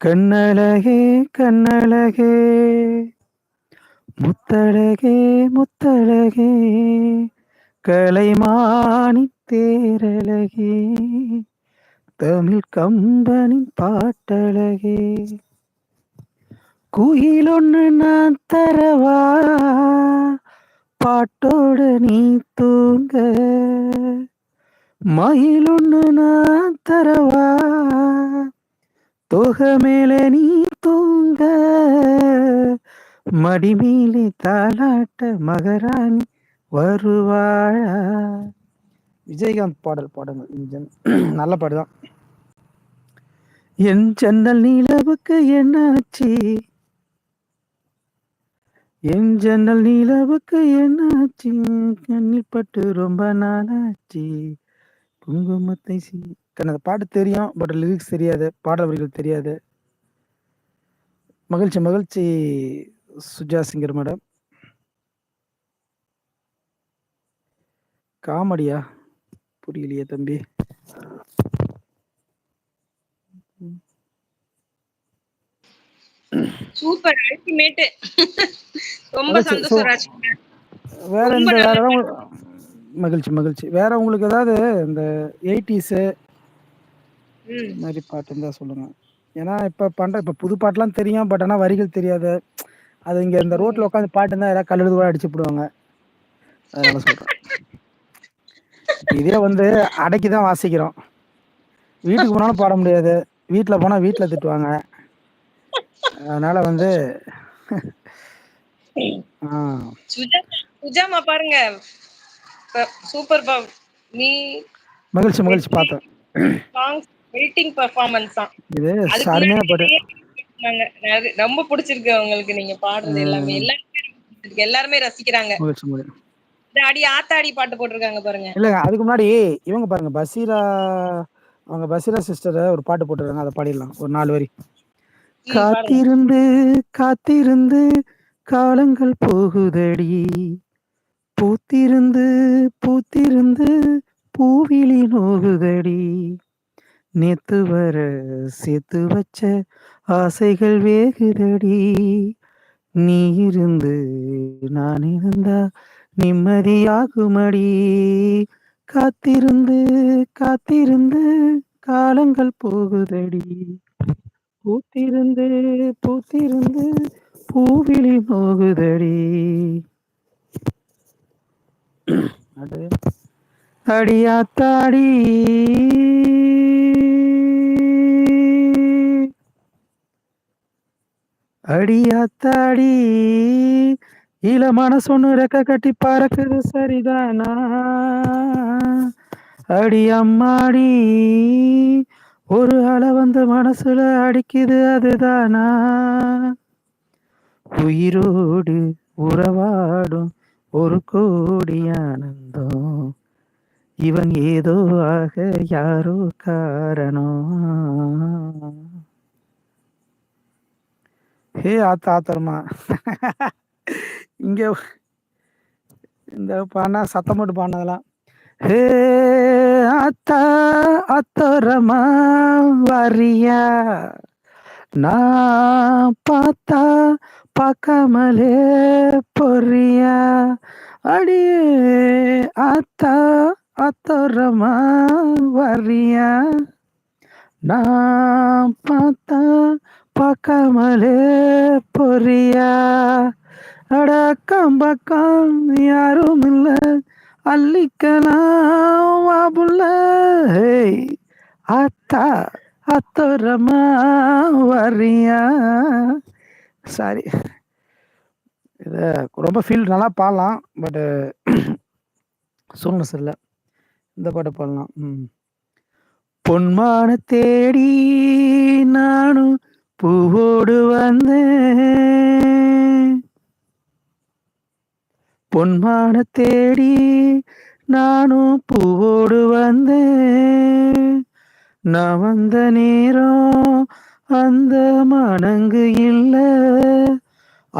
கண்ணழகே கண்ணழகே முத்தழகே முத்தழகே கலைமானி தேரழகே தமிழ் கம்பனின் பாட்டழகே. குயில் ஒன்று நான் தரவா? பாட்டோட நீ தூங்க. மயில் ஒன்று நான் தரவா? தொக மேல நீ தூங்க. மடிமீலே தாலாட்ட மகராணி வருவாழா விஜயகாந்த் பாடல் பாடுங்க நல்ல பாடுதான் என் ஜன்னல் நீலவுக்கு என்னாச்சு? என் ஜன்னல் நீலவுக்கு என்னாச்சு? கண்ணில் பட்டு ரொம்ப நாளாச்சு. குங்குமத்தை சி எனக்கு பாட்டு தெரியும் பட் லிரிக்ஸ் தெரியாது பாடல் வரிகள் தெரியாது. மகிழ்ச்சி மகிழ்ச்சி சுஜா சிங்கர் மேடம். காமெடியா? புரியலையே தம்பி. சூப்பர் அல்டிமேட் ரொம்ப சந்தோஷம் வேற எந்த வேற மகிழ்ச்சி மகிழ்ச்சி. வேற உங்களுக்கு ஏதாவது இந்த எயிட்டிஸு மாதிரி பாட்டு இருந்தா சொல்லுங்க. ஏன்னா இப்ப பண்ற இப்ப புது பாட்டுலாம் தெரியும் பட் ஆனா வரிகள் தெரியாது. அது இங்க இந்த ரோட்ல உட்காந்து பாட்டு இருந்தா யாராவது கல்லெழுது கூட அடிச்சு போடுவாங்க. அதனால சொல்றேன். இதே வந்து அடக்கி தான் வாசிக்கிறோம். வீட்டுக்கு போனாலும் பாட முடியாது. வீட்டுல போனா வீட்டுல திட்டுவாங்க. அதனால வந்து சுஜாமா பாருங்க. சூப்பர் நீ மகிழ்ச்சி மகிழ்ச்சி பார்த்தேன். வெயிட்டிங் பெர்ஃபார்மன்ஸ் தான் இது அருமையான பாட்டு. ரொம்ப பிடிச்சிருக்கு உங்களுக்கு நீங்க பாடுறது எல்லாமே. எல்லாருமே எல்லாருமே ரசிக்கிறாங்க. அடி ஆத்தாடி பாட்டு போட்டிருக்காங்க பாருங்க. இல்லங்க அதுக்கு முன்னாடி இவங்க பாருங்க பசீரா அவங்க பசீரா சிஸ்டர் ஒரு பாட்டு போட்டுருக்காங்க அதை பாடிடலாம் ஒரு நாலு வரி. காத்திருந்து காத்திருந்து காலங்கள் போகுதடி. பூத்திருந்து பூத்திருந்து பூவிழி நோகுதடி. நேத்து வர சேர்த்து வச்ச ஆசைகள் வேகுதடி. நீ இருந்து நான் இருந்தா நிம்மதியாகுமடி. காத்திருந்து காத்திருந்து காலங்கள் போகுதடி. பூத்திருந்து பூத்திருந்து பூவிழி போகுதடி. அடியாத்தாடி. அடியாத்தாடி. இள மனசொன்னு ரெக்க கட்டி பறக்குது சரிதானா? அடி அம்மாடி. ஒரு அலை வந்து மனசுல அடிக்குது அதுதானா? உயிரோடு உறவாடும் ஒரு கோடி ஆனந்தம். இவன் ஏதோ ஆக யாரோ காரணம். ஹே ஆத்தா ஆத்தரமா. இங்க இந்த பானா சத்தம் போட்டு பாடினதெல்லாம். ஹே அத்தா அத்தரமா வரியா? நான் பார்த்தா பார்க்காமலே பொறியா? அடியே அத்தா அத்தோரமா வரியா நான் பார்த்தா பார்க்காமலே பொறியா? அடக்கம் பக்கம் யாரும் இல்லை அள்ளிக்கலாம் வாபுல்ல அத்தா அத்தோரமா வரியா சாரி இதை ரொம்ப ஃபீல் நல்லா பாடலாம் பட்டு சூழ்நிலை சரியில்லை. இந்த பாட்டை பாடலாம். ம். பொன்மான தேடி நானும் பூவோடு வந்தேன். பொன்மான தேடி நானும் பூவோடு வந்தேன். நான் வந்த நேரம் அந்த மனங்கு இல்லை.